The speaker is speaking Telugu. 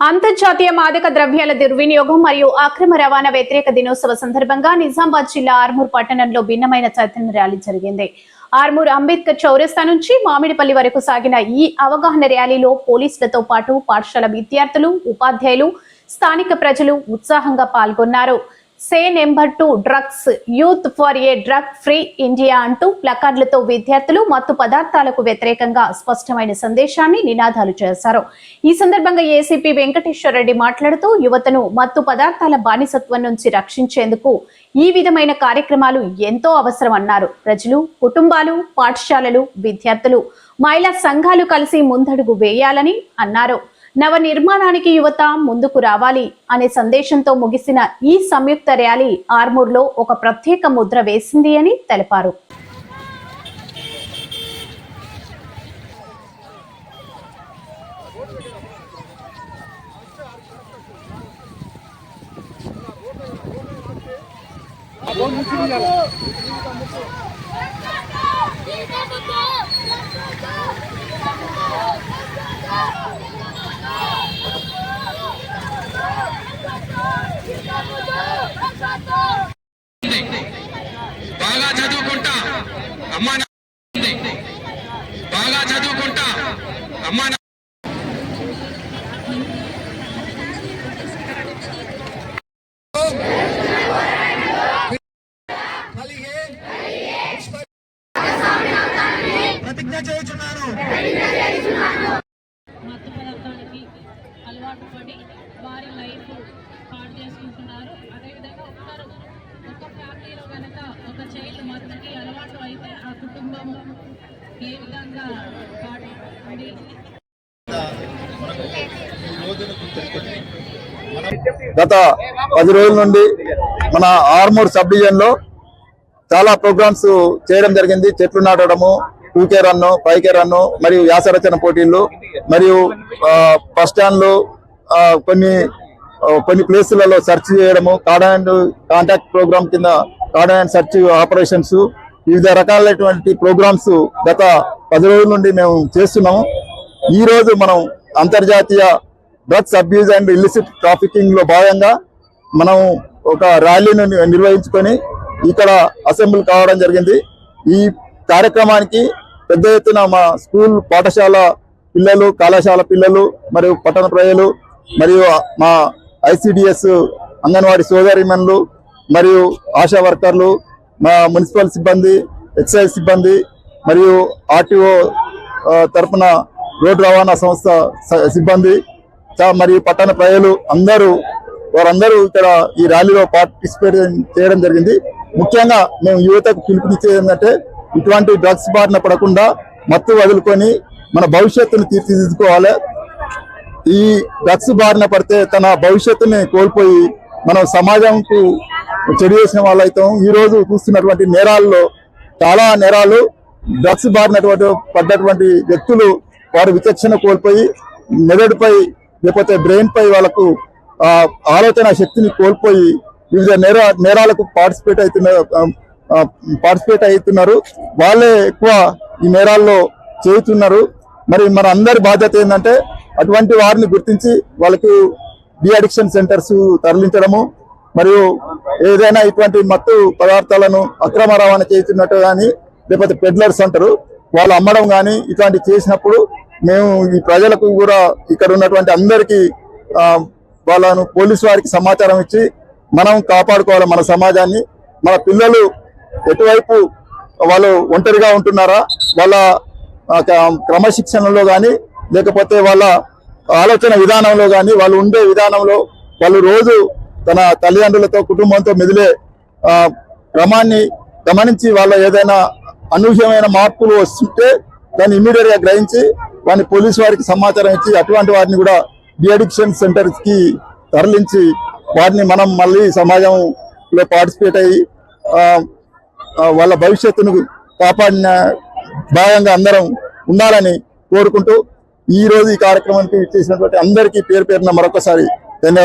అంతర్జాతీయ మాదక ద్రవ్యాల దుర్వినియోగం మరియు అక్రమ రవాణా వ్యతిరేక దినోత్సవ సందర్భంగా నిజామాబాద్ జిల్లా ఆర్మూర్ పట్టణంలో భిన్నమైన చైతన్య ర్యాలీ జరిగింది. ఆర్మూర్ అంబేద్కర్ చౌరస్తా నుంచి మామిడిపల్లి వరకు సాగిన ఈ అవగాహన ర్యాలీలో పోలీసులతో పాటు పాఠశాల విద్యార్థులు ఉపాధ్యాయులు స్థానిక ప్రజలు ఉత్సాహంగా పాల్గొన్నారు. Say number to drugs. Youth for a drug free India అంటూ ప్లకార్డులతో విద్యార్థులు మత్తు పదార్థాలకు వ్యతిరేకంగా స్పష్టమైన సందేశాన్ని నినాదాలు చేశారు. ఈ సందర్భంగా ఏసీపీ వెంకటేశ్వర రెడ్డి మాట్లాడుతూ యువతను మత్తు పదార్థాల బానిసత్వం నుంచి రక్షించేందుకు ఈ విధమైన కార్యక్రమాలు ఎంతో అవసరం అన్నారు. ప్రజలు కుటుంబాలు పాఠశాలలు విద్యార్థులు మహిళా సంఘాలు కలిసి ముందడుగు వేయాలని అన్నారు. నవ నిర్మాణానికి యువత ముందుకు రావాలి అనే సందేశంతో ముగిసిన ఈ సంయుక్త ర్యాలీ ఆర్మూర్లో ఒక ప్రత్యేక ముద్ర వేసింది అని తెలిపారు. బాగా చదువుకుంటా. అమ్మా. బాగా చదువుకుంటా. అమ్మా నా ప్రతిజ్ఞ చేయుచున్నాను. మత్తు అలవాటు పడి వారి లైఫ్ పాడు చేసుకుంటున్నారు. అదేవిధంగా ఒక్కరు ఒక ఫ్యామిలీలో కనుక ఒక చైల్డ్ మత్తుకి అలవాటు అయితే ఆ కుటుంబం ఏ విధంగా పాడి గత పది రోజుల నుండి మన ఆర్మూర్ సబ్ డివిజన్లో చాలా ప్రోగ్రామ్స్ చేయడం జరిగింది. చెట్లు నాటడము two K run five K run మరియు వ్యాసరచన పోటీలు మరియు ఆ, బస్ స్టాండ్లు కొన్ని కొన్ని ప్లేసులలో సెర్చ్ చేయడము కార్డ్ అండ్ కాంటాక్ట్ ప్రోగ్రామ్ కింద కార్డ్ అండ్ సెర్చ్ ఆపరేషన్స్ వివిధ రకాలైనటువంటి ప్రోగ్రామ్స్ గత పది రోజుల నుండి మేము చేస్తున్నాము. ఈరోజు మనం అంతర్జాతీయ డ్రగ్స్ అబ్యూజ్ అండ్ ఇల్లిసిట్ ట్రాఫికింగ్లో భాగంగా మనం ఒక ర్యాలీని నిర్వహించుకొని ఇక్కడ అసెంబ్లీ కావడం జరిగింది. ఈ కార్యక్రమానికి పెద్ద ఎత్తున మా స్కూల్ పాఠశాల పిల్లలు కళాశాల పిల్లలు మరియు పట్టణ ప్రజలు మరియు మా ఐసిడిఎస్ అంగన్వాడీ సోదరిమన్లు మరియు ఆశా వర్కర్లు మా మున్సిపల్ సిబ్బంది ఎక్సైజ్ సిబ్బంది మరియు ఆర్టీఓ తరఫున రోడ్డు రవాణా సంస్థ స- సిబ్బంది మరియు పట్టణ ప్రజలు అందరూ వారందరూ ఇక్కడ ఈ ర్యాలీలో పార్టిసిపేట్ చేయడం జరిగింది. ముఖ్యంగా మేము యువతకు పిలుపునిచ్చేది ఏంటంటే ఇటువంటి డ్రగ్స్ బారిన పడకుండా మత్తు వదులుకొని మన భవిష్యత్తును తీర్చిదిద్దుకోవాలి. ఈ డ్రగ్స్ బారిన పడితే తన భవిష్యత్తుని కోల్పోయి మనం సమాజంకు చెడు చేసిన వాళ్ళైతాం ఈ రోజు చూస్తున్నటువంటి నేరాల్లో చాలా నేరాలు డ్రగ్స్ బారినటువంటి పడ్డటువంటి వ్యక్తులు వారు విచక్షణ కోల్పోయి మెదడుపై లేకపోతే బ్రెయిన్పై వాళ్ళకు ఆలోచన శక్తిని కోల్పోయి వివిధ నేర నేరాలకు పార్టిసిపేట్ అవుతున్నారు పార్టిసిపేట్ అవుతున్నారు వాళ్ళే ఎక్కువ ఈ నేరాల్లో చేస్తున్నారు మరి మన అందరి బాధ్యత ఏంటంటే అటువంటి వారిని గుర్తించి వాళ్ళకు డిఅడిక్షన్ సెంటర్స్ తరలించడము మరియు ఏదైనా ఇటువంటి మత్తు పదార్థాలను అక్రమ రవాణా చేస్తున్నట్టు కానీ లేకపోతే పెడ్లర్స్ అంటారు వాళ్ళు అమ్మడం కానీ ఇట్లాంటి చేసినప్పుడు మేము ఈ ప్రజలకు కూడా ఇక్కడ ఉన్నటువంటి అందరికీ వాళ్ళను పోలీసు వారికి సమాచారం ఇచ్చి మనం కాపాడుకోవాలి మన సమాజాన్ని. మన పిల్లలు ఎటువైపు వాళ్ళు ఒంటరిగా ఉంటున్నారా వాళ్ళ క్రమశిక్షణలో కానీ లేకపోతే వాళ్ళ ఆలోచన విధానంలో కానీ వాళ్ళు ఉండే విధానంలో వాళ్ళు రోజు తన తల్లిదండ్రులతో కుటుంబంతో మెదిలే క్రమాన్ని గమనించి వాళ్ళ ఏదైనా అనూహ్యమైన మార్పులు వస్తుంటే దాన్ని ఇమీడియట్గా గ్రహించి వారిని పోలీసు వారికి సమాచారం ఇచ్చి అటువంటి వారిని కూడా డిఅడిక్షన్ సెంటర్స్కి తరలించి వారిని మనం మళ్ళీ సమాజంలో పార్టిసిపేట్ అయ్యి వాళ్ళ భవిష్యత్తును కాపాడిన భాగంగా అందరం ఉండాలని కోరుకుంటూ ఈ రోజు ఈ కార్యక్రమానికి ఇచ్చేసినటువంటి అందరికీ పేరు పేరున మరొకసారి